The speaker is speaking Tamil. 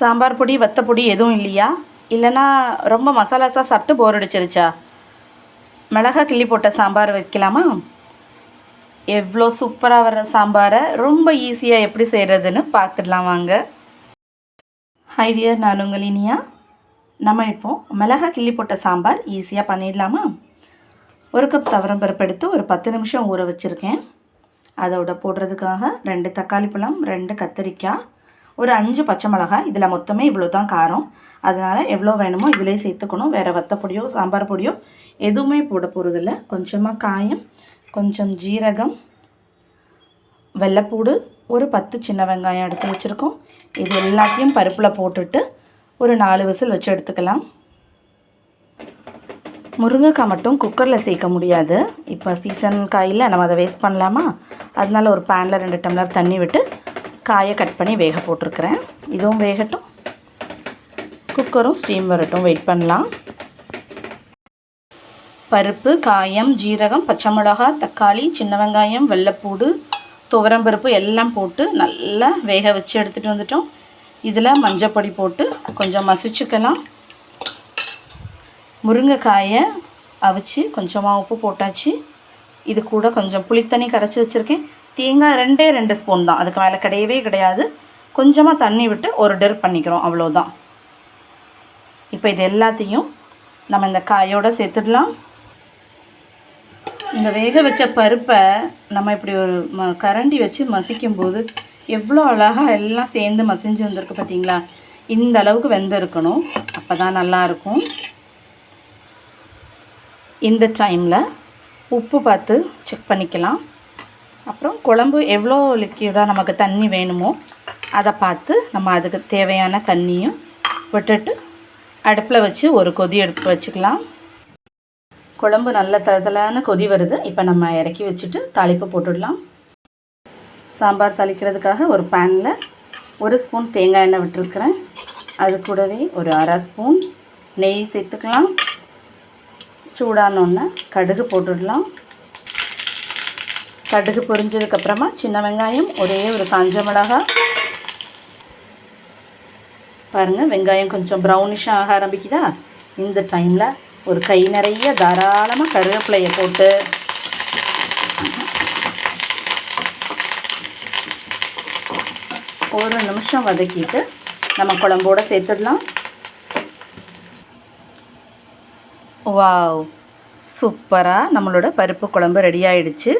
சாம்பார் பொடி வத்த பொடி எதுவும் இல்லையா? இல்லைன்னா ரொம்ப மசாலாஸாக சாப்பிட்டு போர் அடிச்சிருச்சா? மிளகா கிள்ளி போட்ட சாம்பார் வைக்கலாமா? எவ்வளோ சூப்பராக வர்ற சாம்பாரை ரொம்ப ஈஸியாக எப்படி செய்கிறதுன்னு பார்த்துடலாம் வாங்க. ஐடியா நான் உங்கள் இனியா. நம்ம இப்போது மிளகா கிள்ளி போட்ட சாம்பார் ஈஸியாக பண்ணிடலாமா? ஒரு கப் தவரம் பருப்பு எடுத்து ஒரு பத்து நிமிஷம் ஊற வச்சுருக்கேன். அதோட போடுறதுக்காக ரெண்டு தக்காளி பழம் ரெண்டு கத்திரிக்காய் ஒரு அஞ்சு பச்சை மிளகாய். இதில் மொத்தமே இவ்வளோ தான் காரம். அதனால் எவ்வளோ வேணுமோ இதிலே சேர்த்துக்கணும். வேறு வத்த பொடியோ சாம்பார் பொடியோ எதுவுமே போட போகிறதில்ல கொஞ்சமாக காயம் கொஞ்சம் ஜீரகம் வெள்ளைப்பூடு ஒரு பத்து சின்ன வெங்காயம் எடுத்து வச்சுருக்கோம். இது எல்லாத்தையும் பருப்பில் போட்டுட்டு ஒரு நாலு விசில் வச்சு எடுத்துக்கலாம். முருங்கைக்காய் மட்டும் குக்கரில் சேர்க்க முடியாது. இப்போ சீசன் காயில் நம்ம அதை வேஸ்ட் பண்ணலாமா? அதனால ஒரு பேனில் ரெண்டு டம்ளர் தண்ணி விட்டு காயை கட் பண்ணி வேக போட்டிருக்கிறேன். இதுவும் வேகட்டும். குக்கரும் ஸ்டீம் வரட்டும். வெயிட் பண்ணலாம். பருப்பு காயம் ஜீரகம் பச்சை மிளகாய் தக்காளி சின்ன வெங்காயம் வெள்ளைப்பூடு துவரம்பருப்பு எல்லாம் போட்டு நல்லா வேக வச்சு எடுத்துகிட்டு வந்துட்டோம். இதில் மஞ்சப்பொடி போட்டு கொஞ்சம் மசிச்சுக்கலாம். முருங்கைக்காயை அவிச்சு கொஞ்சமாக உப்பு போட்டாச்சு. இது கூட கொஞ்சம் புளித்தண்ணி கரைச்சி வச்சுருக்கேன். தேங்காய் ரெண்டே ரெண்டு ஸ்பூன் தான். அதுக்கு மேலே கிடையவே கிடையாது. கொஞ்சமாக தண்ணி விட்டு ஒரு டெர் பண்ணிக்கிறோம். அவ்வளோதான் இப்போ இது எல்லாத்தையும் நம்ம இந்த காயோடு சேர்த்துடலாம். இந்த வேக வச்ச பருப்பை நம்ம இப்படி ஒரு ம கரண்டி வச்சு மசிக்கும் போது எவ்வளோ அழகாக எல்லாம் சேர்ந்து மசிஞ்சு வந்திருக்கு பார்த்தீங்களா இந்த அளவுக்கு வெந்திருக்கணும். அப்போ தான் நல்லாயிருக்கும் இந்த டைமில் உப்பு பார்த்து செக் பண்ணிக்கலாம். அப்புறம் குழம்பு எவ்வளோ லிக்யூடாக நமக்கு தண்ணி வேணுமோ அதை பார்த்து நம்ம அதுக்கு தேவையான தண்ணியும் விட்டுட்டு அடுப்பில் வச்சு ஒரு கொதி எடுப்பு வச்சுக்கலாம். குழம்பு நல்ல தளதலான கொதி வருது. இப்போ நம்ம இறக்கி வச்சுட்டு தாளிப்பு போட்டுடலாம். சாம்பார் தாளிக்கிறதுக்காக ஒரு பேனில் ஒரு ஸ்பூன் தேங்காய் எண்ணெய் விட்டுருக்குறேன். அது கூடவே ஒரு அரை ஸ்பூன் நெய் சேர்த்துக்கலாம். சூடானோன்னே கடுகு போட்டுடலாம். கடுகு பொரிஞ்சதுக்கப்புறமா சின்ன வெங்காயம் ஒரே ஒரு காஞ்ச மிளகாய் பாருங்கள் வெங்காயம் கொஞ்சம் ப்ரௌனிஷாக ஆக ஆரம்பிக்குதா? இந்த டைமில் ஒரு கை நிறைய தாராளமாக கருவேப்பிலையை போட்டு. ஒரு நிமிஷம் வதக்கிட்டு நம்ம குழம்போடு சேர்த்துடலாம். வாவ் சூப்பராக நம்மளோட பருப்பு குழம்பு ரெடி ஆயிடுச்சு.